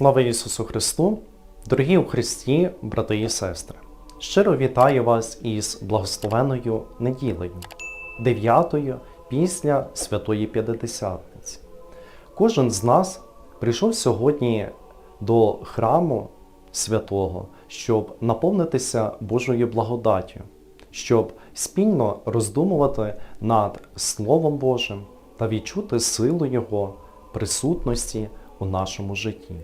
Слава Ісусу Христу! Дорогі у Христі, брати і сестри! Щиро вітаю вас із благословеною неділею, дев'ятою після Святої П'ятидесятниці. Кожен з нас прийшов сьогодні до храму святого, щоб наповнитися Божою благодаттю, щоб спільно роздумувати над Словом Божим та відчути силу Його присутності у нашому житті.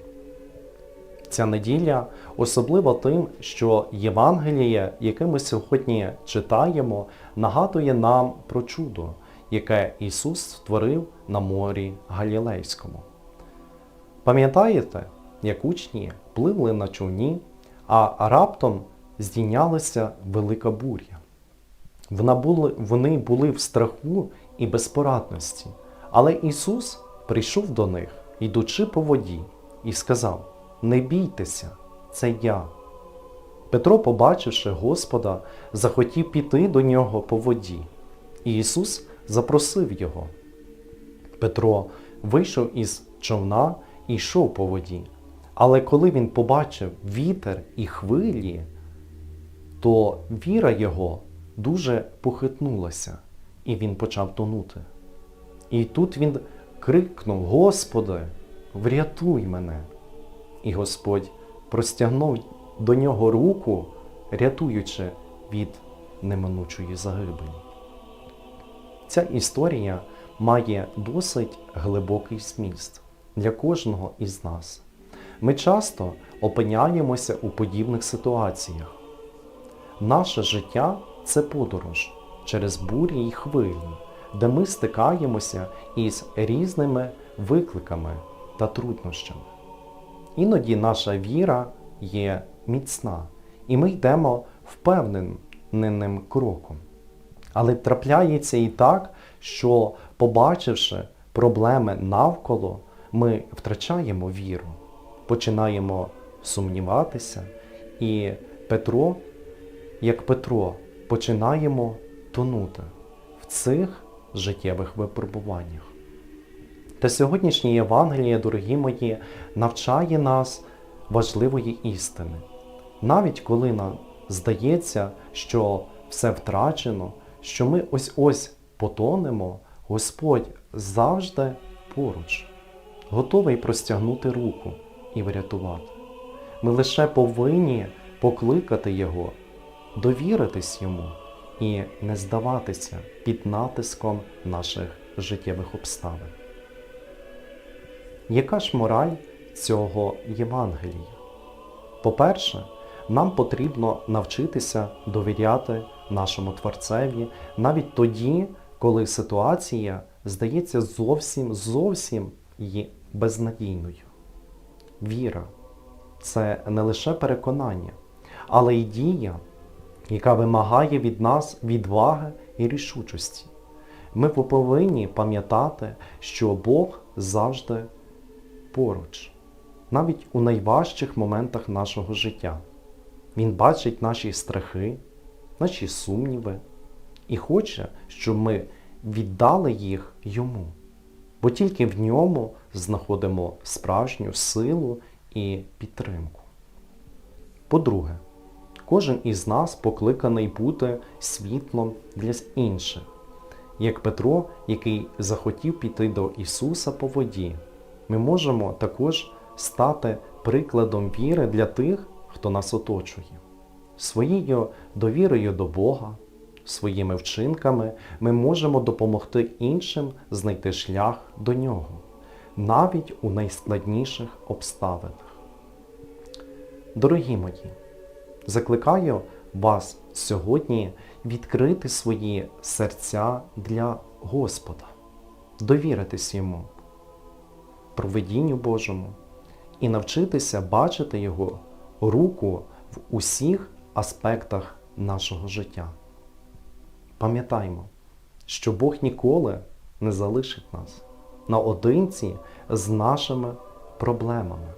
Ця неділя особлива тим, що Євангеліє, яке ми сьогодні читаємо, нагадує нам про чудо, яке Ісус створив на морі Галілейському. Пам'ятаєте, як учні пливли на човні, а раптом здійнялася велика буря. Вони були в страху і безпорадності, але Ісус прийшов до них, йдучи по воді, і сказав: Не бійтеся, це я. Петро, побачивши Господа, захотів піти до нього по воді, і Ісус запросив його. Петро вийшов із човна і йшов по воді. Але коли він побачив вітер і хвилі, то віра його дуже похитнулася, і він почав тонути. І тут він крикнув: Господи, врятуй мене! І Господь простягнув до нього руку, рятуючи від неминучої загибелі. Ця історія має досить глибокий зміст для кожного із нас. Ми часто опиняємося у подібних ситуаціях. Наше життя це подорож через бурі й хвилі, де ми стикаємося із різними викликами та труднощами. Іноді наша віра є міцна, і ми йдемо впевненим кроком. Але трапляється і так, що, побачивши проблеми навколо, ми втрачаємо віру, починаємо сумніватися, і Петро, як Петро, починаємо тонути в цих життєвих випробуваннях. Та сьогоднішнє Євангеліє, дорогі мої, навчає нас важливої істини. Навіть коли нам здається, що все втрачено, що ми ось-ось потонемо, Господь завжди поруч, готовий простягнути руку і врятувати. Ми лише повинні покликати Його, довіритись Йому і не здаватися під натиском наших життєвих обставин. Яка ж мораль цього Євангелія? По-перше, нам потрібно навчитися довіряти нашому Творцеві навіть тоді, коли ситуація здається зовсім зовсім є безнадійною. Віра це не лише переконання, але й дія, яка вимагає від нас відваги і рішучості. Ми повинні пам'ятати, що Бог завжди поруч, навіть у найважчих моментах нашого життя. Він бачить наші страхи, наші сумніви і хоче, щоб ми віддали їх йому. Бо тільки в ньому знаходимо справжню силу і підтримку. По-друге, кожен із нас покликаний бути світлом для інших, як Петро, який захотів піти до Ісуса по воді, ми можемо також стати прикладом віри для тих, хто нас оточує. Своєю довірою до Бога, своїми вчинками ми можемо допомогти іншим знайти шлях до Нього, навіть у найскладніших обставинах. Дорогі мої, закликаю вас сьогодні відкрити свої серця для Господа, довіритись Йому, проведінню Божому і навчитися бачити Його руку в усіх аспектах нашого життя. Пам'ятаймо, що Бог ніколи не залишить нас наодинці з нашими проблемами.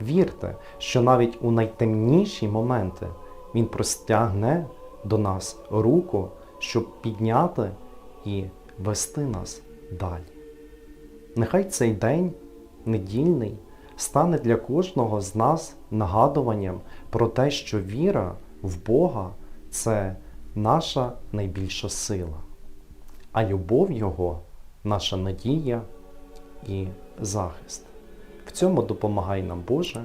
Вірте, що навіть у найтемніші моменти Він простягне до нас руку, щоб підняти і вести нас далі. Нехай цей день недільний стане для кожного з нас нагадуванням про те, що віра в Бога це наша найбільша сила, а любов Його наша надія і захист. В цьому допомагай нам Боже,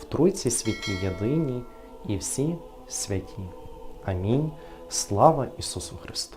в Тройці святі єдині і всі святі. Амінь. Слава Ісусу Христу!